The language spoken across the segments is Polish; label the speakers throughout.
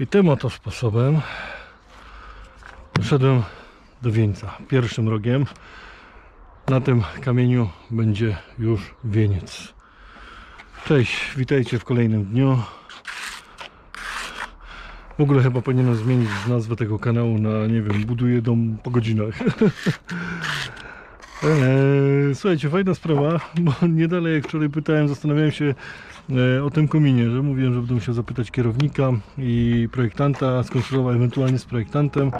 Speaker 1: I tym oto sposobem doszedłem do wieńca. Pierwszym rogiem na tym kamieniu będzie już wieniec. Cześć, witajcie w kolejnym dniu. W ogóle chyba powinienem zmienić nazwę tego kanału na, nie wiem, buduję dom po godzinach. Eee, Słuchajcie, fajna sprawa, bo nie dalej jak wczoraj pytałem, zastanawiałem się e, o tym kominie, że mówiłem, że będę musiał zapytać kierownika i projektanta, skonsultować ewentualnie z projektantem.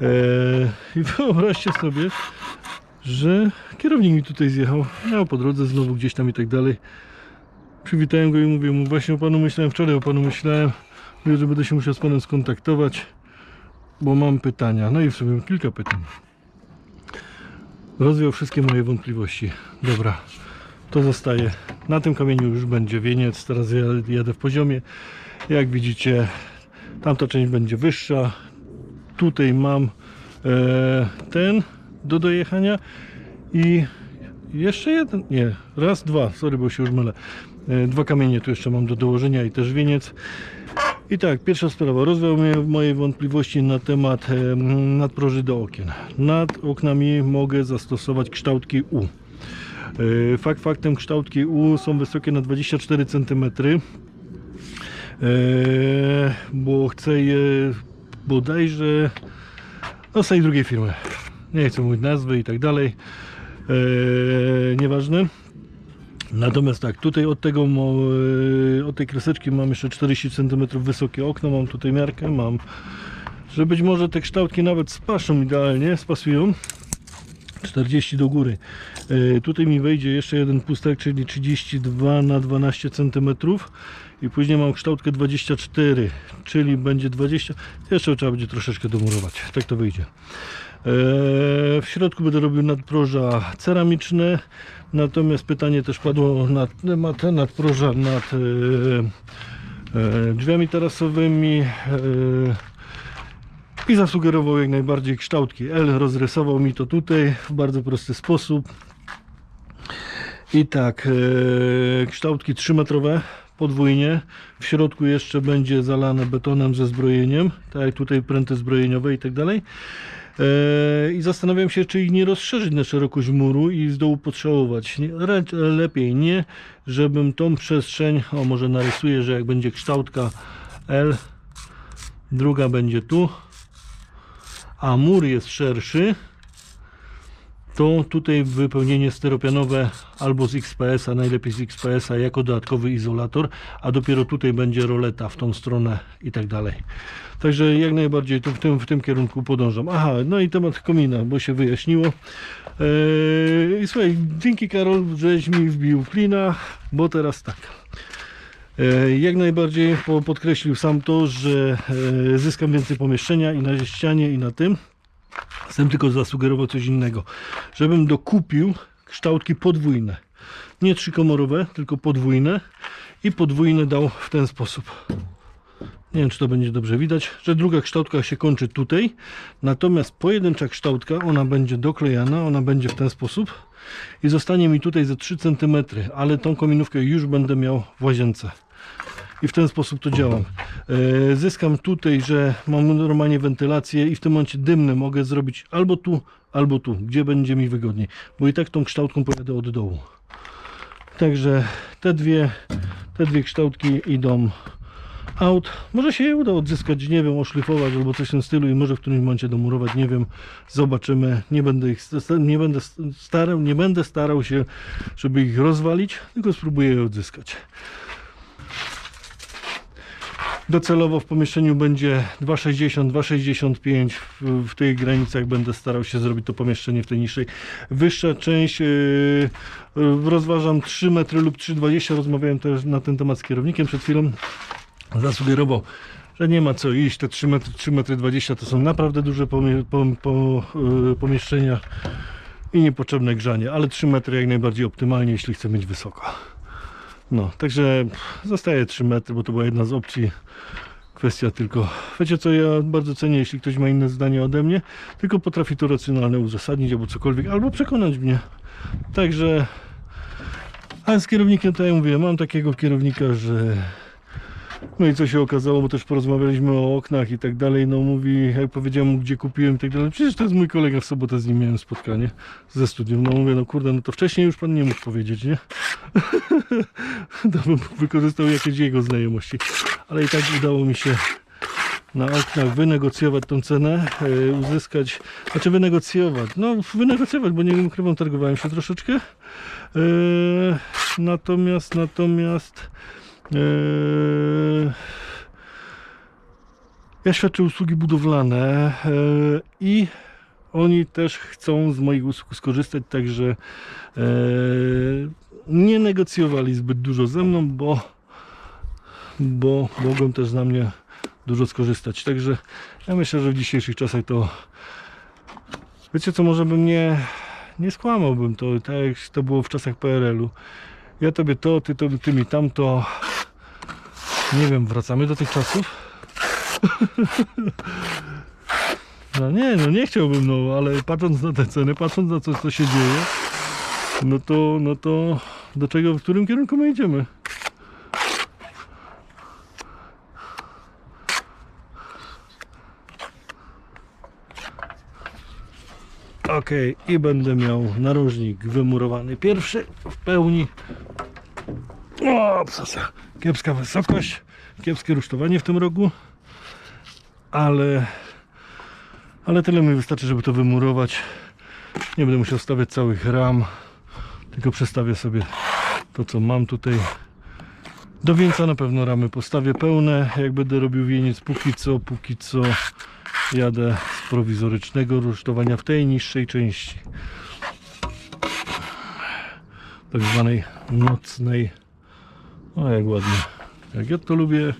Speaker 1: Eee, I wyobraźcie sobie, że kierownik mi tutaj zjechał, miał po drodze znowu gdzieś tam i tak dalej. Przywitałem go i mówię mu, właśnie o panu myślałem, wczoraj o panu myślałem, mówię, że będę się musiał z panem skontaktować, bo mam pytania. No i w sumie kilka pytań. Rozwiał wszystkie moje wątpliwości. Dobra, to zostaje. Na tym kamieniu już będzie wieniec. Teraz ja jadę w poziomie. Jak widzicie, tamta część będzie wyższa. Tutaj mam e, ten do dojechania i jeszcze jeden, nie, raz, dwa, sorry, bo się już mylę. E, Dwa kamienie tu jeszcze mam do dołożenia i też wieniec. I tak, pierwsza sprawa. Rozwiał mnie moje wątpliwości na temat e, nadproży do okien. Nad oknami mogę zastosować kształtki U. E, Fakt faktem kształtki U są wysokie na 24 cm. E, bo chcę je bodajże no z tej drugiej firmy. Nie chcę mówić nazwy i tak dalej. Nieważne. Natomiast tak, tutaj od tego, e, od tej kreseczki mam jeszcze 40 cm wysokie okno, mam tutaj miarkę, mam, że być może te kształtki nawet spaszą idealnie, spasują. 40 do góry. E, tutaj mi wejdzie jeszcze jeden pustek, czyli 32 na 12 cm i później mam kształtkę 24, czyli będzie 20. Jeszcze trzeba będzie troszeczkę domurować. Tak to wyjdzie. E, W środku będę robił nadproża ceramiczne. Natomiast pytanie też padło na temat nadproża nad e, e, drzwiami tarasowymi. i zasugerował jak najbardziej kształtki L. Rozrysował mi to tutaj w bardzo prosty sposób. I tak, kształtki 3-metrowe podwójnie. W środku jeszcze będzie zalane betonem ze zbrojeniem, tak jak tutaj pręty zbrojeniowe i tak dalej. E, I zastanawiam się, czy ich nie rozszerzyć na szerokość muru i z dołu potrzałować. Nie, racz- lepiej nie, żebym tą przestrzeń, o może narysuję, że jak będzie kształtka L, druga będzie tu, a mur jest szerszy, to tutaj wypełnienie styropianowe albo z XPS-a, najlepiej z XPS-a jako dodatkowy izolator, a dopiero tutaj będzie roleta w tą stronę i tak dalej. Także jak najbardziej to w tym, w tym kierunku podążam. Aha, no i temat komina, bo się wyjaśniło. Eee, I słuchaj, dzięki Karol, żeś mi wbił klina, bo teraz tak. E, Jak najbardziej po- podkreślił sam to, że e, zyskam więcej pomieszczenia i na ścianie i na tym. Chcę tylko zasugerował coś innego. Żebym dokupił kształtki podwójne. Nie trzykomorowe, tylko podwójne. I podwójne dał w ten sposób. Nie wiem, czy to będzie dobrze widać, że druga kształtka się kończy tutaj. Natomiast pojedyncza kształtka, ona będzie doklejana, ona będzie w ten sposób. I zostanie mi tutaj ze 3 cm, ale tą kominówkę już będę miał w łazience i w ten sposób to działam. E, Zyskam tutaj, że mam normalnie wentylację i w tym momencie dymne mogę zrobić albo tu, albo tu, gdzie będzie mi wygodniej, bo i tak tą kształtką pojadę od dołu. Także te dwie, te dwie kształtki idą out. Może się je uda odzyskać, nie wiem, oszlifować albo coś w tym stylu i może w którymś momencie domurować, nie wiem, zobaczymy. Nie będę ich nie będę starał, nie będę starał się, żeby ich rozwalić, tylko spróbuję je odzyskać. Docelowo w pomieszczeniu będzie 2,60, 2,65. W, w tych granicach będę starał się zrobić to pomieszczenie w tej niższej. Wyższa część yy, rozważam 3 metry lub 3,20. Rozmawiałem też na ten temat z kierownikiem przed chwilą. Zasugerował, że nie ma co iść. Te 3 metry, 3 metry 20 to są naprawdę duże pomie, po, yy, pomieszczenia i niepotrzebne grzanie, ale 3 metry jak najbardziej optymalnie, jeśli chcę mieć wysoko. No, także zostaje 3 metry, bo to była jedna z opcji. Kwestia tylko, wiecie co, ja bardzo cenię, jeśli ktoś ma inne zdanie ode mnie, tylko potrafi to racjonalnie uzasadnić albo cokolwiek, albo przekonać mnie. Także, a z kierownikiem to ja mówię, mam takiego kierownika, że No i co się okazało, bo też porozmawialiśmy o oknach i tak dalej. No mówi, jak powiedziałem mu, gdzie kupiłem i tak dalej. Przecież to jest mój kolega, w sobotę z nim miałem spotkanie ze studium. No mówię, no kurde, no to wcześniej już pan nie mógł powiedzieć, nie? to bym wykorzystał jakieś jego znajomości. Ale i tak udało mi się na oknach wynegocjować tą cenę, e, uzyskać, znaczy wynegocjować, no wynegocjować, bo nie ukrywam, targowałem się troszeczkę. E, natomiast, natomiast ja świadczę usługi budowlane e, i oni też chcą z moich usług skorzystać, także e, nie negocjowali zbyt dużo ze mną, bo, bo mogą też na mnie dużo skorzystać. Także ja myślę, że w dzisiejszych czasach to wiecie co, może bym nie nie skłamałbym to, tak jak to było w czasach PRL-u. Ja tobie to, ty, to, ty mi tamto. Nie wiem, wracamy do tych czasów? No nie, no nie chciałbym, no ale patrząc na te ceny, patrząc na to, co się dzieje, no to, no to do czego, w którym kierunku my idziemy? Ok, i będę miał narożnik wymurowany pierwszy w pełni. O, psasa. Kiepska wysokość, kiepskie rusztowanie w tym rogu, ale, ale tyle mi wystarczy, żeby to wymurować. Nie będę musiał stawiać całych ram, tylko przestawię sobie to, co mam tutaj. Do wieńca na pewno ramy postawię pełne, jak będę robił wieniec póki co, póki co jadę z prowizorycznego rusztowania w tej niższej części tak zwanej nocnej o jak ładnie. Jak ja to lubię.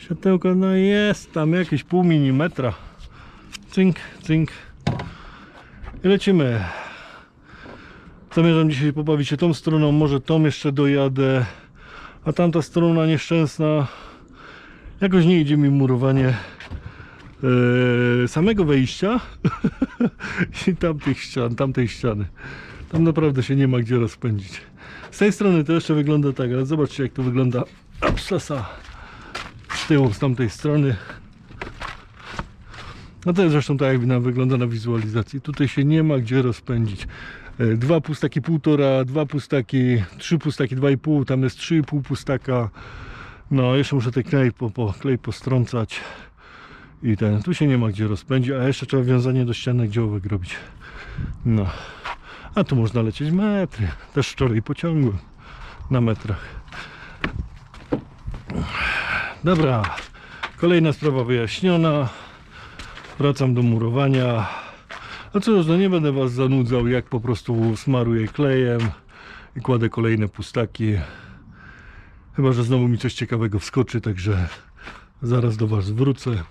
Speaker 1: Światełko no jest tam jakieś pół milimetra. Cynk, cynk. I lecimy. Zamierzam dzisiaj pobawić się tą stroną może tą jeszcze dojadę. A tamta strona nieszczęsna. Jakoś nie idzie mi murowanie e, samego wejścia i tamtych ścian, tamtej ściany. Tam naprawdę się nie ma gdzie rozpędzić. Z tej strony to jeszcze wygląda tak, ale zobaczcie jak to wygląda absasa z tyłu, z tamtej strony. No to jest zresztą tak jak na- wygląda na wizualizacji. Tutaj się nie ma gdzie rozpędzić. E, Dwa pustaki półtora, dwa pustaki, trzy pustaki, dwa i pół, tam jest trzy i pół pustaka. No, jeszcze muszę ten klej, po, po, klej postrącać. I ten, tu się nie ma gdzie rozpędzić, a jeszcze trzeba wiązanie do ścianek działek robić. No, a tu można lecieć metry. Też wczoraj pociągłem na metrach. Dobra, kolejna sprawa wyjaśniona. Wracam do murowania. No cóż, no nie będę Was zanudzał, jak po prostu smaruję klejem i kładę kolejne pustaki. Chyba, że znowu mi coś ciekawego wskoczy, także zaraz do Was wrócę.